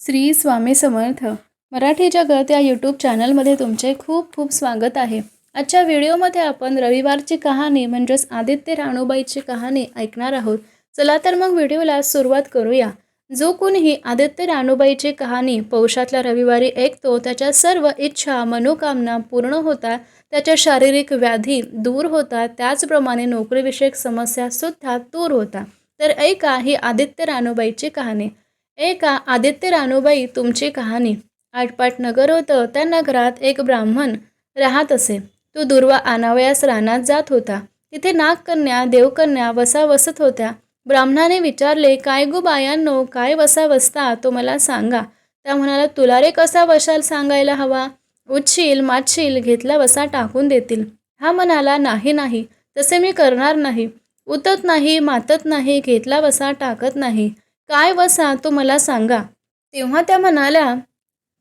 श्री स्वामी समर्थ. मराठी जगत या यूट्यूब चॅनलमध्ये तुमचे खूप खूप स्वागत आहे. आजच्या व्हिडिओमध्ये आपण रविवारची कहाणी म्हणजेच आदित्य राणूबाईची कहाणी ऐकणार आहोत. चला तर मग व्हिडिओला सुरुवात करूया. जो कोणीही आदित्य राणूबाईची कहाणी पौषातल्या रविवारी ऐकतो त्याच्या सर्व इच्छा मनोकामना पूर्ण होतात त्याच्या शारीरिक व्याधी दूर होतात त्याचप्रमाणे नोकरीविषयक समस्यासुद्धा दूर होतात. तर ऐका ही आदित्य राणूबाईची कहाणी. एका आदित्य रानूबाई तुमची कहाणी. आटपाट नगर होतं त्या नगरात एक ब्राह्मण राहत असे. तो दुर्वा आणावयास रानात जात होता. तिथे नागकन्या देवकन्या वसा वसत होत्या. ब्राह्मणाने विचारले काय गो बायांनो काय वसा वसता तो मला सांगा. त्या म्हणाला तुला रे कसा वशाल सांगायला हवा? उठशील मातशील घेतला वसा टाकून देतील. हा म्हणाला नाही नाही तसे मी करणार नाही. उतत नाही मातत नाही घेतला वसा टाकत नाही. काय वसा तो मला सांगा. तेव्हा त्या म्हणाल्या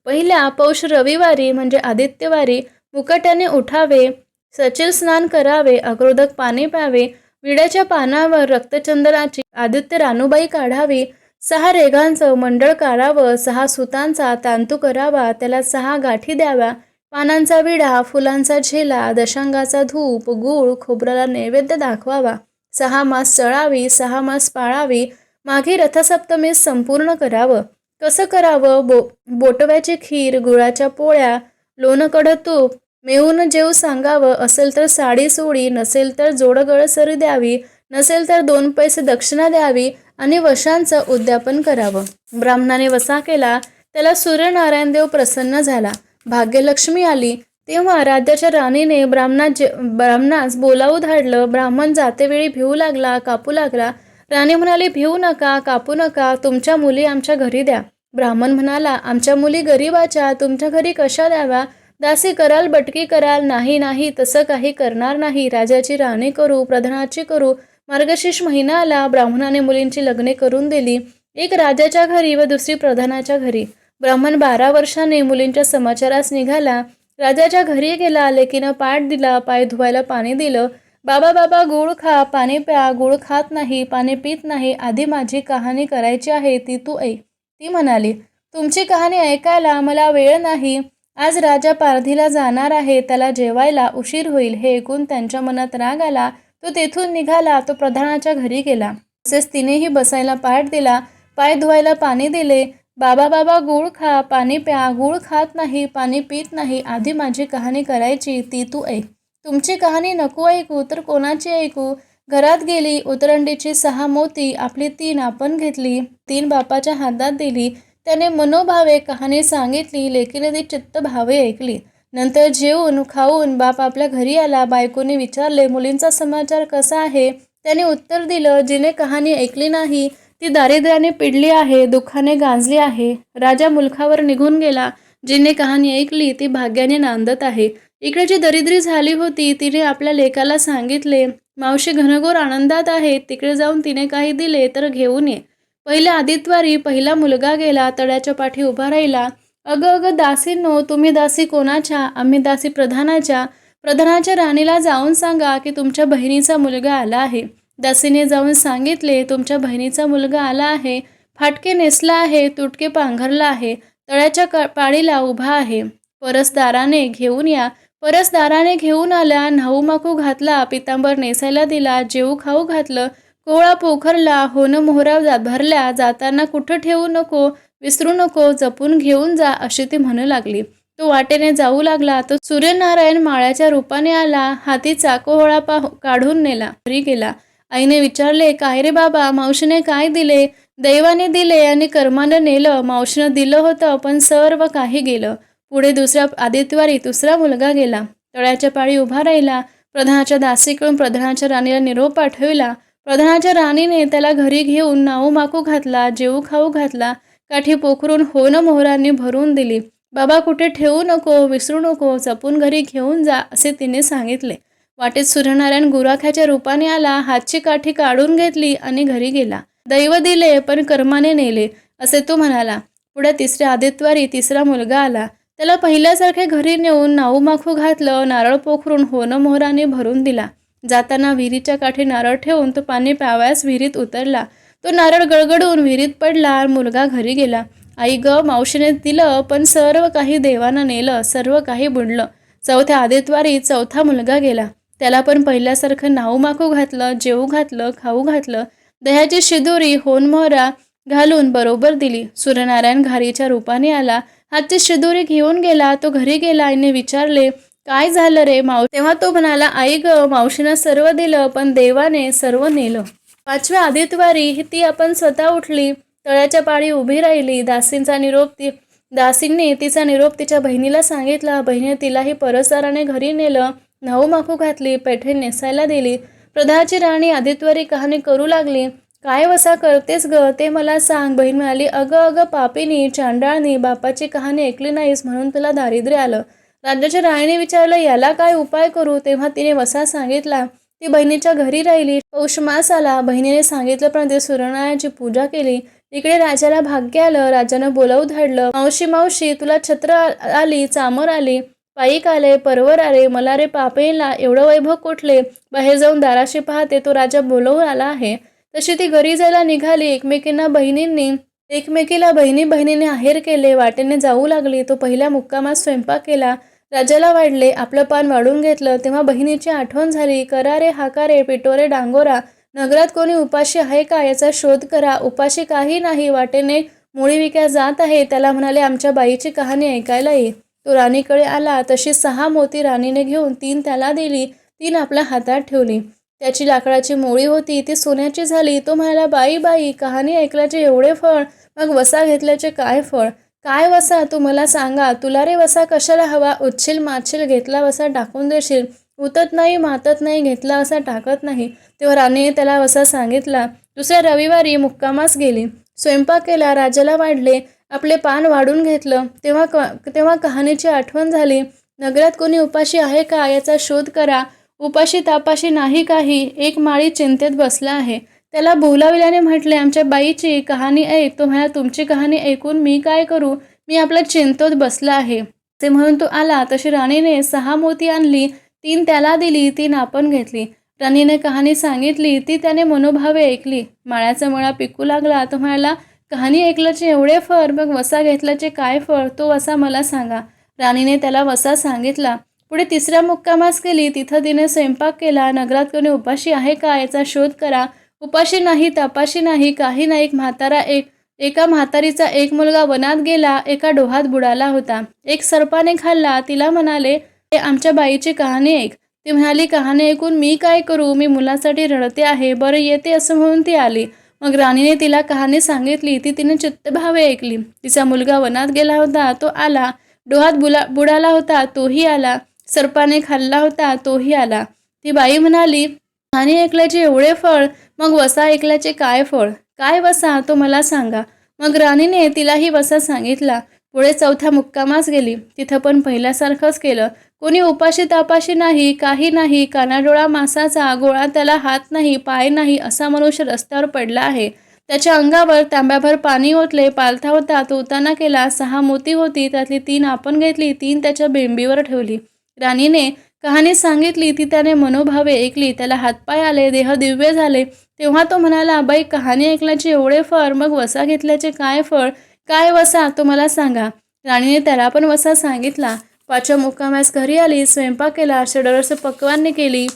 पहिल्या पौष रविवारी म्हणजे आदित्यवारी मुकट्याने उठावे सचिल स्नान करावे अक्रोधक पाणी प्यावे विड्याच्या पानावर रक्तचंदनाची आदित्य रानूबाई काढावी सहा रेघांचं मंडळ काढावं सहा सुतांचा तांतू करावा त्याला सहा गाठी द्याव्या पानांचा विडा फुलांचा झेला दशांगाचा धूप गूळ खोबऱ्याला नैवेद्य दाखवावा सहा मास चळावी सहा मास पाळावी मागे रथसप्तमीस संपूर्ण करावं. कसं करावं? बो बोटव्याची खीर गुळाच्या पोळ्या लोणकडं तूप मेहून जेव सांगावं. असेल तर साडी सोडी नसेल तर जोडगळ सरी द्यावी. नसेल तर दोन पैसे दक्षिणा द्यावी आणि वशांचं उद्यापन करावं. ब्राह्मणाने वसा केला. त्याला सूर्यनारायण देव प्रसन्न झाला. भाग्यलक्ष्मी आली. तेव्हा राज्याच्या राणीने ब्राह्मणा जे ब्राह्मणास बोलावू धाडलं ब्राह्मण जातेवेळी भिवू लागला कापू लागला. राणी म्हणाली भिवू नका कापू नका तुमच्या मुली आमच्या घरी द्या. ब्राह्मण म्हणाला आमच्या मुली गरीबाच्या तुमच्या घरी कशा द्याव्या दासी कराल बटकी कराल नाही नाही तसं काही करणार नाही. राजाची राणी करू प्रधानाची करू. मार्गशीर्ष महिना आला ब्राह्मणाने मुलींची लग्ने करून दिली एक राजाच्या घरी व दुसरी प्रधानाच्या घरी. ब्राह्मण बारा वर्षाने मुलींच्या समाचारास निघाला. राजाच्या घरी गेला लेकीनं पाठ दिला पाय धुवायला पाणी दिलं बाबा बाबा गुळ खा पाणी प्या गुळ खात नाही पाणी पित नाही आधी माझी कहाणी करायची आहे ती तू ऐक. ती म्हणाली तुमची कहाणी ऐकायला मला वेळ नाही. आज राजा पारधीला जाणार आहे त्याला जेवायला उशीर होईल. हे ऐकून त्यांच्या मनात राग आला. तो तेथून निघाला तो प्रधानाच्या घरी गेला. तसेच तिनेही बसायला पाठ दिला पाय धुवायला पाणी दिले. बाबा बाबा गुळ खा पाणी प्या गुळ खात नाही पाणी पित नाही आधी माझी कहाणी करायची ती तू ऐक. तुमची कहाणी नको ऐकू तर कोणाची ऐकू? घरात गेली उतरंडीची सहा मोती आपली तीन आपण घेतली तीन बापाच्या हातात दिली. त्याने मनोभावे कहाणी सांगितली लेकीने ती चित्त भावे ऐकली. नंतर जेवून खाऊन बाप आपल्या घरी आला बायकोने विचारले मुलींचा समाचार कसा आहे? त्याने उत्तर दिलं जिने कहाणी ऐकली नाही ती दारिद्र्याने पिडली आहे दुःखाने गांजली आहे. राजा मुलखावर निघून गेला. जिने कहाणी ऐकली ती भाग्याने नांदत आहे. इकडे जी दरिद्री झाली होती तिने आपल्या लेकाला सांगितले मावशी घनघोर आनंदात आहे तिकडे जाऊन तिने काही दिले तर घेऊन ये. पहिल्या आदित्वारी पहिला मुलगा गेला तळ्याच्या पाठी उभा राहिला. अगं अगं दासींनो तुम्ही दासी कोणाच्या? आम्ही दासी प्रधानाच्या. प्रधानाच्या राणीला जाऊन सांगा की तुमच्या बहिणीचा मुलगा आला आहे. दासीने जाऊन सांगितले तुमच्या बहिणीचा मुलगा आला आहे. फाटके नेसला आहे तुटके पांघरला आहे तळ्याच्या क पाळीला उभा आहे. परसदाराने घेऊन या. परसदाराने घेऊन आला न्हाऊ माकू घातला पितांबर नेसायला दिला जेऊ खाऊ घातलं कोहळा पोखरला होणं मोहरा जात भरल्या जाताना कुठं ठेवू नको विसरू नको जपून घेऊन जा अशी ती म्हणू लागली. तो वाटेने जाऊ लागला तो सूर्यनारायण माळ्याच्या रूपाने आला हाती चाकोहोळा पा काढून नेला घरी गेला. आईने विचारले काय रे बाबा मावशीने काय दिले? दैवाने दिले आणि कर्मानं नेलं मावशीनं दिलं होतं पण सर्व काही गेलं. पुढे दुसऱ्या आदित्यवारी दुसरा मुलगा गेला. तळ्याच्या पाळी उभा राहिला. प्रधानाच्या दासीकडून प्रधानाच्या राणीला निरोप पाठविला. प्रधानाच्या राणीने त्याला घरी घेऊन नाऊ माकू घातला जेऊ खाऊ घातला काठी पोखरून होणं मोहरांनी भरून दिली. बाबा कुठे ठेवू नको विसरू नको जपून घरी घेऊन जा असे तिने सांगितले. वाटेत सूर्यनारायण गुराख्याच्या रूपाने आला हातची काठी काढून घेतली आणि घरी गेला. दैव दिले पण कर्माने नेले असे तो म्हणाला. पुढे तिसऱ्या आदित्यवारी तिसरा मुलगा आला. त्याला पहिल्यासारखे घरी नेऊन नाऊ माखू घातलं नारळ पोखरून होणं मोहराने भरून दिला. जाताना विहिरीच्या काठी नारळ ठेवून तो पाणी प्यावयास विहिरीत उतरला. तो नारळ गळगडून विहिरीत पडला मुलगा घरी गेला. आई ग मावशीने दिलं पण सर्व काही देवानं नेलं सर्व काही बुडलं. चौथ्या आदितवारी चौथा मुलगा गेला. त्याला पण पहिल्यासारखं नाऊ माखू घातलं जेवू घातलं खाऊ घातलं. दह्याची शिदोरी होनमोहरा घालून बरोबर दिली. सूर्यनारायण घारीच्या रूपाने आला. हातचे शिदोरी घेऊन गेला. तो घरी गेला. आईने विचारले काय झालं रे माव तेव्हा तो म्हणाला आई ग मावशीनं सर्व दिलं पण देवाने सर्व नेलं. पाचव्या आदितवारी ही ती आपण स्वतः उठली. तळ्याच्या पाळी उभी राहिली. दासींचा निरोप ती दासींनी तिचा निरोप तिच्या बहिणीला सांगितला. बहिणीने तिलाही परसाराने घरी नेलं. नऊ माखू घातली. पेठे नेसायला दिली. प्रधाची राणी आदितवारी कहाणी करू लागली. काय वसा करतेस ग? ते मला सांग. बहीण म्हणाली अगं अगं पापीनी चांडाळनी बापाची कहाणी ऐकली नाहीस म्हणून तुला दारिद्र्य आलं. राज्याच्या राणीने विचारलं याला काय उपाय करू? तेव्हा तिने वसा सांगितला ती बहिणीच्या घरी राहिली. पौषमास आला. बहिणीने सांगितल्याप्रमाणे सूर्यनारायणाची पूजा केली. इकडे राजाला भाग्य आलं. राजानं बोलावू धाडलं. मावशी मावशी तुला छत्र आली चामर आली. पायीक आले परवर आले. मला रे पापेला एवढं वैभव कुठले? बाहेर जाऊन दाराशी पाहते. तो राजा बोलवून आला आहे. तशी ती घरी जायला निघाली. एकमेकींना बहिणींनी एकमेकीला बहिणी बहिणीने आहेर केले. वाटेने जाऊ लागली. तो पहिल्या मुक्कामात स्वयंपाक केला. राजाला वाढले. आपलं पान वाढून घेतलं. तेव्हा बहिणीची आठवण झाली. करारे हाकारे पिटोरे डांगोरा. नगरात कोणी उपाशी आहे का? याचा शोध करा. उपाशी काही नाही. वाटेने मुळी विक्या जात आहे. त्याला म्हणाले आमच्या बाईची कहाणी ऐकायला ये तो राणीकडे आला. तशी सहा मोती राणीने घेऊन तीन त्याला दिली. तीन आपल्या हातात ठेवली. त्याची लाकडाची मोळी होती ती सोन्याची झाली. तो म्हणाला बाई बाई कहाणी ऐकल्याचे एवढे फळ मग वसा घेतल्याचे काय फळ? काय वसा? तू मला सांगा तुला रे वसा कशाला हवा? उच्छिल माछिल घेतला वसा टाकून देशील. उतत नाही मातत नाही घेतला वसा टाकत नाही. तेव्हा राणीने त्याला वसा सांगितला. दुसऱ्या रविवारी मुक्कामास गेली. स्वयंपाक केला राजाला वाढले आपले पान वाढून घेतलं. तेव्हा क तेव्हा कहाणीची आठवण झाली. नगरात कोणी उपाशी आहे का? याचा शोध करा. उपाशी तापाशी नाही काही एक माळी चिंतेत बसला आहे. त्याला बोलाविल्याने म्हटले आमच्या बाईची कहाणी ऐक. तुम्हाला म्हणा तुमची कहाणी ऐकून मी काय करू? मी आपल्या चिंतोत बसला आहे. ते म्हणून तो आला. तशी राणीने सहा मोती आणली तीन त्याला दिली तीन आपण घेतली. राणीने कहाणी सांगितली ती त्याने मनोभावे ऐकली. माळ्याचा मळा पिकू लागला. तो म्हणाला कहाणी ऐकल्याचे एवढे फळ मग वसा घेतल्याचे काय फळ? तो वसा मला सांगा. राणीने त्याला वसा सांगितला. पुढे तिसऱ्या मुक्कामास गेली तिथं तिने स्वयंपाक केला नगरात कोणी उपाशी आहे का याचा शोध करा. उपाशी नाही तपाशी नाही काही नाही एक म्हातारा एक एका म्हातारीचा एक मुलगा वनात गेला एका डोहात बुडाला होता. एक सर्पाने खाल्ला तिला म्हणाले "हे आमच्या बाईची कहाणी ऐक. ती म्हणाली कहाणी ऐकून मी काय करू? मी मुलासाठी रडते आहे. बरं येते असं म्हणून ती आली. मग राणीने तिला कहाणी सांगितली. ती तिने चित्तभावे ऐकली. तिचा मुलगा वनात गेला होता तो आला. डोहात बुला बुडाला होता तोही आला. सर्पाने खाल्ला होता तोही आला. ती बाई म्हणाली आणि ऐकल्याचे एवढे फळ मग वसा ऐकल्याचे काय फळ? काय वसा? तो मला सांगा. मग राणीने तिलाही वसा सांगितला. पुढे चौथ्या मुक्कामास गेली. तिथं पण पहिल्यासारखंच केलं. कोणी उपाशी तापाशी नाही काही नाही कानाडोळा मासाचा गोळा त्याला हात नाही पाय नाही असा मनुष्य रस्त्यावर पडला आहे. त्याच्या अंगावर तांब्याभर पाणी ओतले पालथा होता तो उताना केला सहा मोती होती त्यातली तीन आपण घेतली तीन त्याच्या बेंबीवर ठेवली. राणीने कहाणी सांगितली ती त्याने मनोभावे ऐकली त्याला हातपाय आले देह दिव्य झाले. तेव्हा तो म्हणाला बाई कहाणी ऐकल्याचे एवढे फळ मग वसा घेतल्याचे काय फळ? काय वसा? तो मला सांगा. राणीने त्याला पण वसा सांगितला. पाचव्या मुक्कामास घरी आली स्वयंपाक केला षडरस पक्वान्ने केली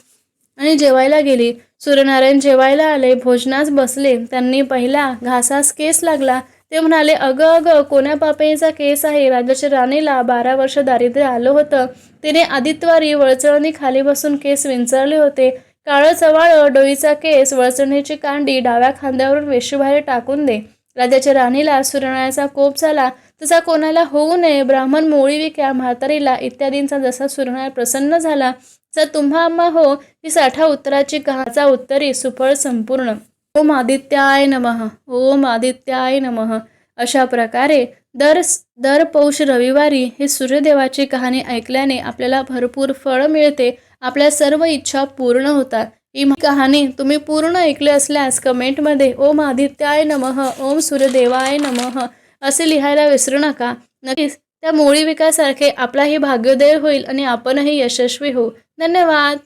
आणि जेवायला गेली. सूर्यनारायण जेवायला आले भोजनास बसले. त्यांनी पहिला घासास केस लागला. ते म्हणाले अगं अगं कोण्या पापेचा केस आहे? राजाच्या राणीला बारा वर्ष दारिद्र्य आलं होतं. तिने आदित्यवारी वळचळणी खाली बसून केस विंचरले होते. काळं चवाळ डोईचा केस वळचणीची कांडी डाव्या खांद्यावरून वेशीबाहेर टाकून दे. राजाच्या राणीला सुरणाचा कोप झाला. तसा कोणाला होऊ नये. ब्राह्मण मोळी विक्या म्हातारीला इत्यादींचा जसा सुरणार प्रसन्न झाला तसा तुम्हा आम्हा हो. ही साठा उत्तराची कहाचा उत्तरी सुफळ संपूर्ण. ओम आदित्याय नमः ओम आदित्याय नमः. अशा प्रकारे दर दर पौष रविवारी हे सूर्यदेवाची कहाणी ऐकल्याने आपल्याला भरपूर फळ मिळते आपल्या सर्व इच्छा पूर्ण होतात. ही कहाणी तुम्ही पूर्ण ऐकले असल्यास कमेंटमध्ये ओम आदित्याय नमः ओम सूर्यदेवाय नमः असे लिहायला विसरू नका. नक्कीच त्या मोळी विकासारखे आपलाही भाग्योदय होईल आणि आपणही यशस्वी होऊ. धन्यवाद!